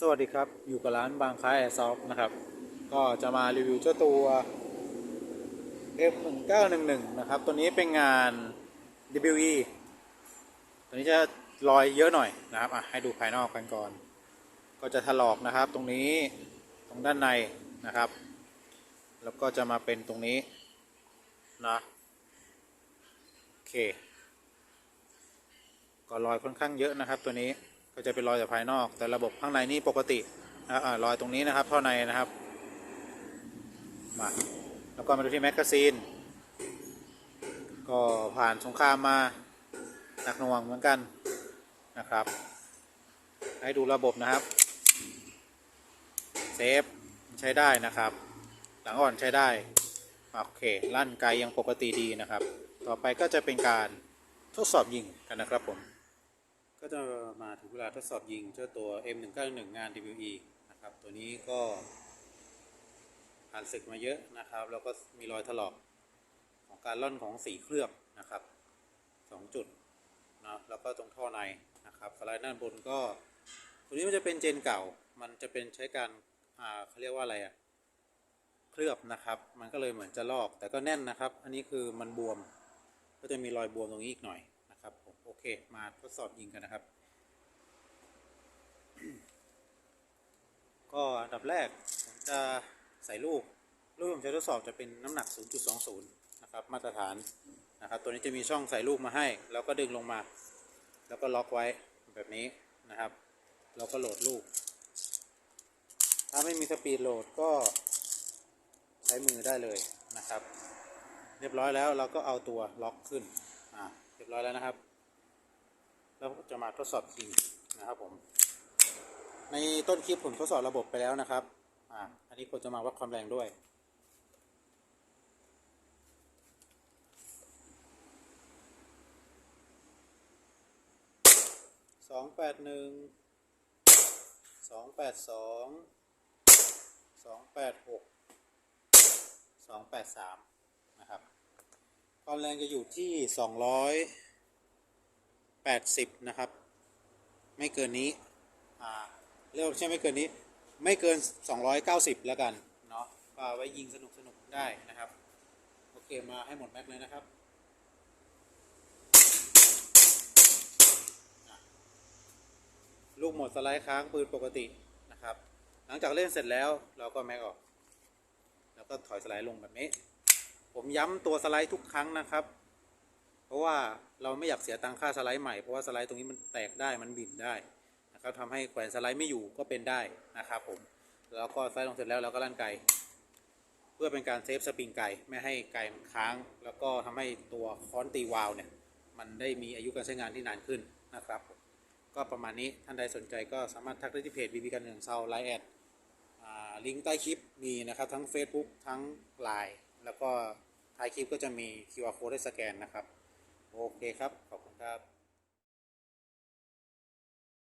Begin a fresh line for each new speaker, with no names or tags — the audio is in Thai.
สวัสดีครับ อยู่กับร้านบางค้าแอร์ซอฟนะครับ ก็จะมารีวิวเจ้าตัว F1911 นะครับ ตัวนี้เป็นงาน WE ตัวนี้จะรอยเยอะหน่อยนะครับอะให้ดูภายนอกกันก่อน ก็จะถลอกนะครับ ตรงนี้ตรงด้านในนะครับ แล้วก็จะมาเป็นตรงนี้นะโอเค ก็รอยค่อนข้างเยอะนะครับตัวนี้ ก็จะเป็นรอยจากภายนอก แต่ระบบข้างในนี่ปกตินะอ่ารอยตรงนี้นะครับท่อในนะครับมาแล้วก็มาดูที่แมกกาซีน ก็ผ่านสงครามมาหนักหน่วงเหมือนกันนะครับ ให้ดูระบบนะครับเซฟใช้ได้นะครับ หลังอ่อนใช้ได้โอเคลั่นไกลยังปกติดีนะครับ ต่อไปก็จะเป็นการทดสอบยิงกันนะครับผม ก็จะมาถึงเวลาทดสอบยิงเจ้าตัว M191 งาน WE นะครับ ตัวนี้ก็ผ่านศึกมาเยอะนะครับ แล้วก็มีรอยถลอกของการล่อนของสีเคลือบนะครับสองจุดนะแล้วก็ตรงท่อในนะครับสไลด์ด้านบนก็ ตัวนี้มันจะเป็นเจนเก่า มันจะเป็นใช้การอ่าเขาเรียกว่าอะไรอะเคลือบนะครับ มันก็เลยเหมือนจะลอกแต่ก็แน่นนะครับ อันนี้คือมันบวม ก็จะมีรอยบวมตรงนี้อีกหน่อย เคมาทดสอบยิงกันนะครับ ก็อันดับแรกผมจะใส่ลูก ลูกผมจะทดสอบจะเป็นน้ำหนัก 0.20 นะครับ มาตรฐานนะครับ ตัวนี้จะมีช่องใส่ลูกมาให้ แล้วก็ดึงลงมา แล้วก็ล็อกไว้แบบนี้นะครับแล้วก็โหลดลูก ถ้าไม่มีสปีดโหลดก็ใช้มือได้เลยนะครับ เรียบร้อยแล้วเราก็เอาตัวล็อกขึ้น อ่า เรียบร้อยแล้วนะครับ แล้วจะมาทดสอบยิงนะครับผม ในต้นคลิปผมทดสอบระบบไปแล้วนะครับ อ่า อันนี้ผมจะมาวัดความแรงด้วยสองแปดหนึ่งสองแปดสองสองแปดหกสองแปดสามนะครับ ความแรงจะอยู่ที่สองร้อย แปดสิบนะครับ ไม่เกินนี้อ่าเรียกว่าใช่ไม่เกินนี้ ไม่เกินสองร้อยเก้าสิบแล้วกันเนาะก็เอาไว้ยิงสนุกสนุกได้นะครับ โอเค มาให้หมดแม็กเลยนะครับลูกหมดสไลด์ค้างปืนปกตินะครับ หลังจากเล่นเสร็จแล้วเราก็แม็กออก แล้วก็ถอยสไลด์ลงแบบนี้ ผมย้ำตัวสไลด์ทุกครั้งนะครับ เพราะว่าเราไม่อยากเสียตังค่าสไลด์ใหม่เพราะว่าสไลด์ตรงนี้มันแตกได้มันบิ่นได้นะครับทำให้แขวนสไลด์ไม่อยู่ก็เป็นได้นะครับผมแล้วก็สไลด์ลงเสร็จแล้วเราก็ลั่นไกเพื่อเป็นการเซฟสปริงไก่ไม่ให้ไก่มันค้าง แล้วก็ทำให้ตัวค้อนตีวาล์วเนี่ยมันได้มีอายุการใช้งานที่นานขึ้นนะครับก็ประมาณนี้ท่านใดสนใจก็สามารถทักได้ที่เพจบีบีกันหนึ่งเซาไลน์แอดลิงก์ใต้คลิปมีนะครับทั้ง Facebook ทั้ง Line แล้วก็ท้ายคลิปก็จะมี QR code ให้สแกนนะครับ โอเคครับ ขอบคุณครับ